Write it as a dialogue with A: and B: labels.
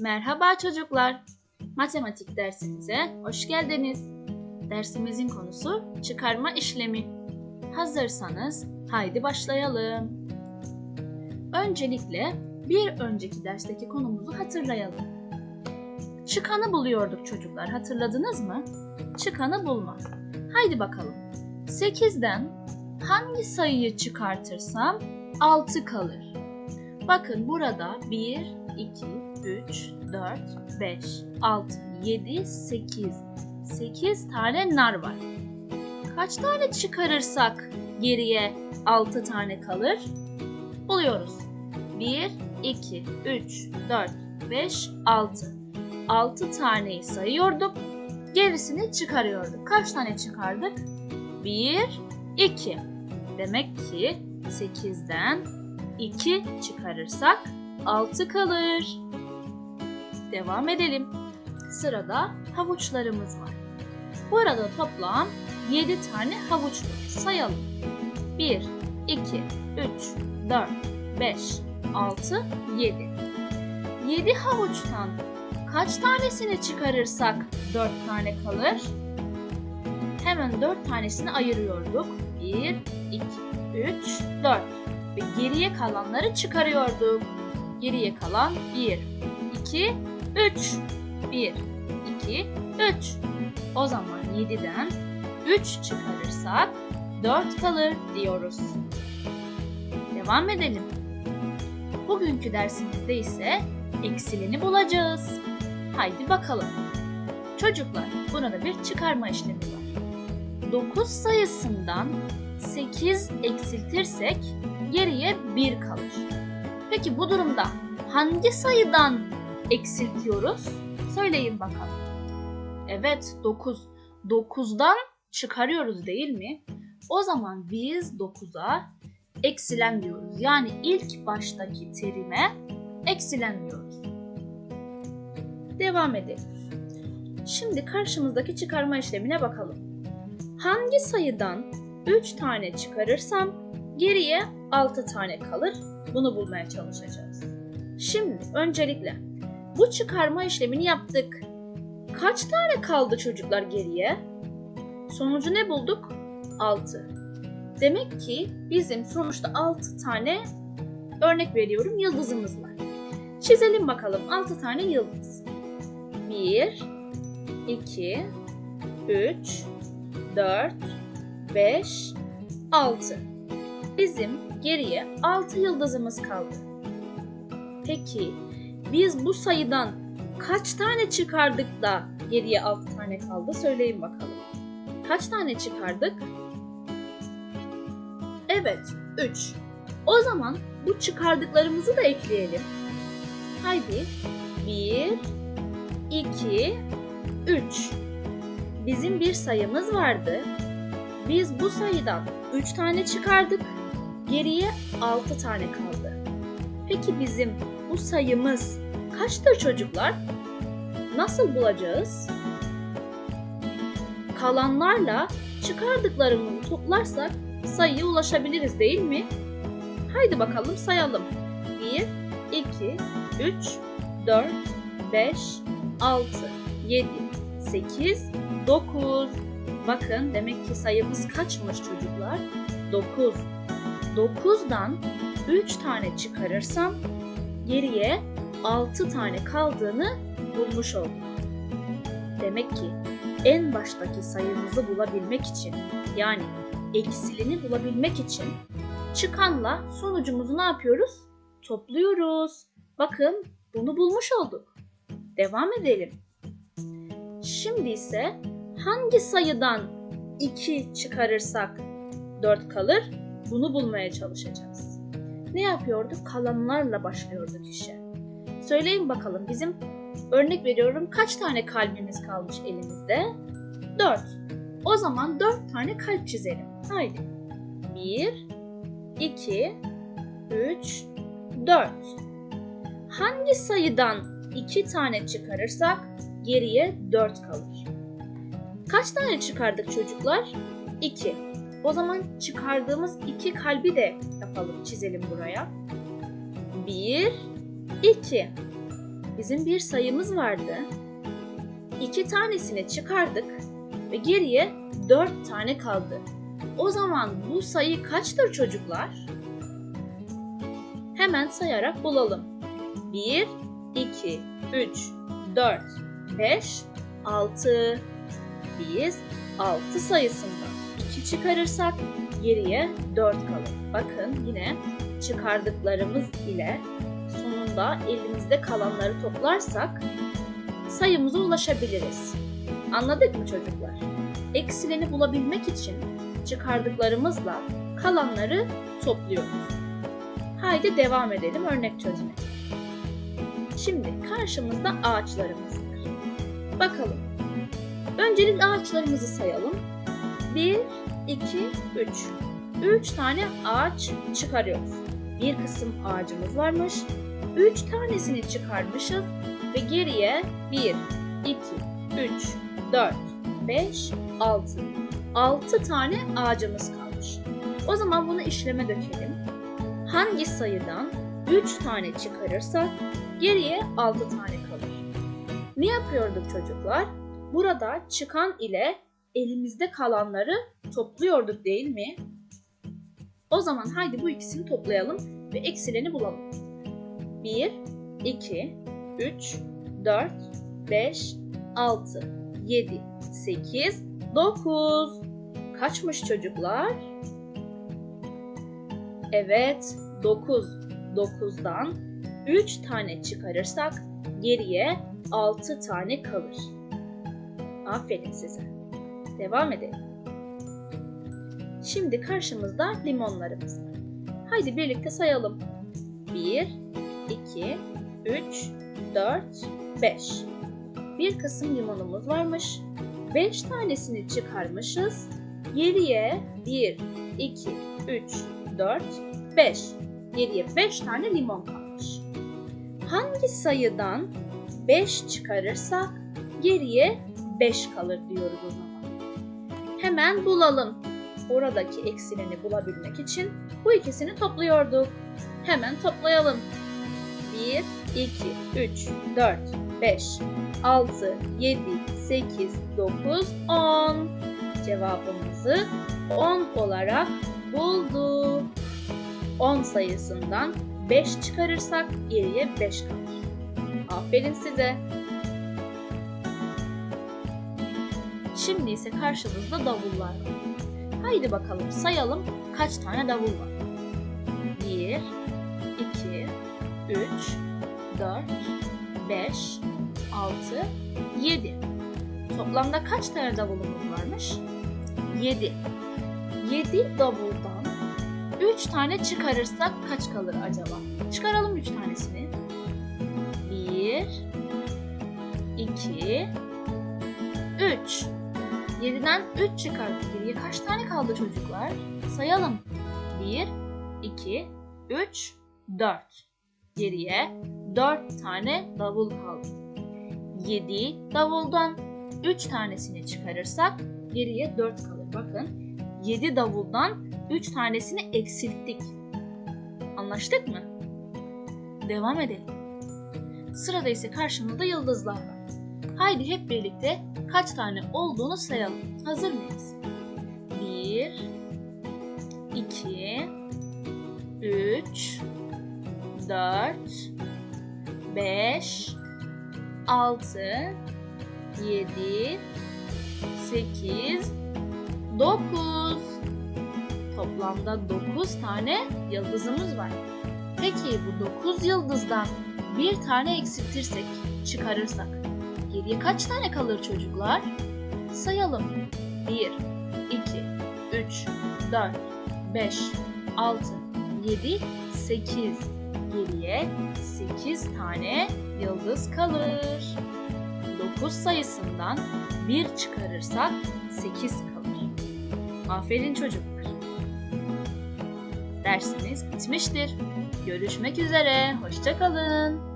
A: Merhaba çocuklar. Matematik dersimize hoş geldiniz. Dersimizin konusu çıkarma işlemi. Hazırsanız haydi başlayalım. Öncelikle bir önceki dersteki konumuzu hatırlayalım. Çıkanı buluyorduk çocuklar. Hatırladınız mı? Çıkanı bulma. Haydi bakalım. 8'den hangi sayıyı çıkartırsam 6 kalır. Bakın burada 1, 2, 3, 4, 5, 6, 7, 8. 8 tane nar var. Kaç tane çıkarırsak geriye 6 tane kalır? Buluyoruz. 1, 2, 3, 4, 5, 6. 6 taneyi sayıyorduk. Gerisini çıkarıyorduk. Kaç tane çıkardık? 1, 2. Demek ki 8'den 2 çıkarırsak 6 kalır. Devam edelim. Sırada havuçlarımız var. Burada toplam 7 tane havuç var. Sayalım. 1, 2, 3, 4, 5, 6, 7. 7 havuçtan kaç tanesini çıkarırsak 4 tane kalır? Hemen 4 tanesini ayırıyorduk. 1, 2, 3, 4 ve geriye kalanları çıkarıyorduk. Geriye kalan 1, 2, 3. 1, 2, 3. O zaman 7'den 3 çıkarırsak 4 kalır diyoruz. Devam edelim. Bugünkü dersimizde ise eksilini bulacağız. Haydi bakalım. Çocuklar, burada bir çıkarma işlemi var. 9 sayısından 8 eksiltirsek geriye 1 kalır. Peki bu durumda hangi sayıdan eksiltiyoruz? Söyleyin bakalım. Evet 9. 9'dan çıkarıyoruz değil mi? O zaman biz 9'a eksilen diyoruz. Yani ilk baştaki terime eksilen diyoruz. Devam edelim. Şimdi karşımızdaki çıkarma işlemine bakalım. Hangi sayıdan 3 tane çıkarırsam geriye 6 tane kalır? Bunu bulmaya çalışacağız. Şimdi öncelikle bu çıkarma işlemini yaptık. Kaç tane kaldı çocuklar geriye? Sonucu ne bulduk? 6. Demek ki bizim sonuçta 6 tane örnek veriyorum yıldızımız var. Çizelim bakalım 6 tane yıldız. 1 2 3 4 5 6. Bizim geriye 6 yıldızımız kaldı. Peki biz bu sayıdan kaç tane çıkardık da geriye 6 tane kaldı söyleyin bakalım. Kaç tane çıkardık? Evet, 3. O zaman bu çıkardıklarımızı da ekleyelim. Haydi. 1 2 3. Bizim bir sayımız vardı. Biz bu sayıdan 3 tane çıkardık. Geriye 6 tane kaldı. Peki bizim bu sayımız kaçtır çocuklar? Nasıl bulacağız? Kalanlarla çıkardıklarımızı toplarsak sayıya ulaşabiliriz değil mi? Haydi bakalım sayalım. 1, 2, 3, 4, 5, 6, 7, 8, 9. Bakın demek ki sayımız kaçmış çocuklar? 9. 9'dan 3 tane çıkarırsam geriye 6 tane kaldığını bulmuş olduk. Demek ki en baştaki sayımızı bulabilmek için yani eksilini bulabilmek için çıkanla sonucumuzu ne yapıyoruz? Topluyoruz. Bakın bunu bulmuş olduk. Devam edelim. Şimdi ise hangi sayıdan 2 çıkarırsak 4 kalır? Bunu bulmaya çalışacağız. Ne yapıyorduk? Kalanlarla başlıyorduk işe. Söyleyin bakalım bizim örnek veriyorum kaç tane kalbimiz kalmış elimizde? 4. O zaman 4 tane kalp çizelim. Haydi. 1 2 3 4. Hangi sayıdan 2 tane çıkarırsak geriye 4 kalır. Kaç tane çıkardık çocuklar? 2. O zaman çıkardığımız iki kalbi de yapalım, çizelim buraya. 1 2. bizim bir sayımız vardı. İki tanesini çıkardık ve geriye dört tane kaldı. O zaman bu sayı kaçtır çocuklar? Hemen sayarak bulalım. 1, 2, 3, 4, 5, 6. Biz 6 sayısından 2 çıkarırsak geriye 4 kalır. Bakın yine çıkardıklarımız ile sonunda elimizde kalanları toplarsak sayımıza ulaşabiliriz. Anladık mı çocuklar? Eksileni bulabilmek için çıkardıklarımızla kalanları topluyoruz. Haydi devam edelim örnek çözmeye. Şimdi karşımızda ağaçlarımız var. Bakalım. Öncelikle ağaçlarımızı sayalım. 1, 2, 3. 3 tane ağaç çıkarıyoruz. Bir kısım ağacımız varmış. 3 tanesini çıkarmışız ve geriye 1, 2, 3, 4, 5, 6. 6 tane ağacımız kalmış. O zaman bunu işleme dökelim. Hangi sayıdan 3 tane çıkarırsak geriye 6 tane kalır. Ne yapıyorduk çocuklar? Burada çıkan ile elimizde kalanları topluyorduk değil mi? O zaman haydi bu ikisini toplayalım ve eksileni bulalım. 1, 2, 3, 4, 5, 6, 7, 8, 9. Kaçmış çocuklar? Evet, 9. 9'dan 3 tane çıkarırsak geriye 6 tane kalır. Aferin size. Devam edelim. Şimdi karşımızda limonlarımız. Haydi birlikte sayalım. 1, 2, 3, 4, 5. Bir kısım limonumuz varmış. 5 tanesini çıkarmışız. Geriye 1, 2, 3, 4, 5. Geriye 5 tane limon kalmış. Hangi sayıdan 5 çıkarırsak geriye 5 kalır diyoruz o zaman. Hemen bulalım. Oradaki eksileni bulabilmek için bu ikisini topluyorduk. Hemen toplayalım. 1, 2, 3, 4, 5, 6, 7, 8, 9, 10. Cevabımızı 10 olarak bulduk. 10 sayısından 5 çıkarırsak geriye 5 kalır. Aferin size. Şimdi ise karşımızda davullar var. Haydi bakalım sayalım kaç tane davul var. 1, 2, 3, 4, 5, 6, 7. Toplamda kaç tane davulumuz varmış? 7. 7 davuldan 3 tane çıkarırsak kaç kalır acaba? Çıkaralım 3 tanesini. 1 2 3 7'den 3 çıkardık. Geriye kaç tane kaldı çocuklar? Sayalım. 1 2 3 4 Geriye 4 tane davul kaldı. 7 davuldan 3 tanesini çıkarırsak geriye 4 kalır. Bakın 7 davuldan 3 tanesini eksilttik. Anlaştık mı? Devam edelim. Sırada ise karşımızda yıldızlar var. Haydi hep birlikte kaç tane olduğunu sayalım. Hazır mıyız? 1 2 3 4 5 6 7 8 9 Toplamda 9 tane yıldızımız var. Peki bu 9 yıldızdan bir tane eksiltirsek, çıkarırsak geriye kaç tane kalır çocuklar? Sayalım. 1, 2, 3, 4, 5, 6, 7, 8. Geriye 8 tane yıldız kalır. 9 sayısından 1 çıkarırsak 8 kalır. Aferin çocuklar. Dersimiz bitmiştir. Görüşmek üzere. Hoşçakalın.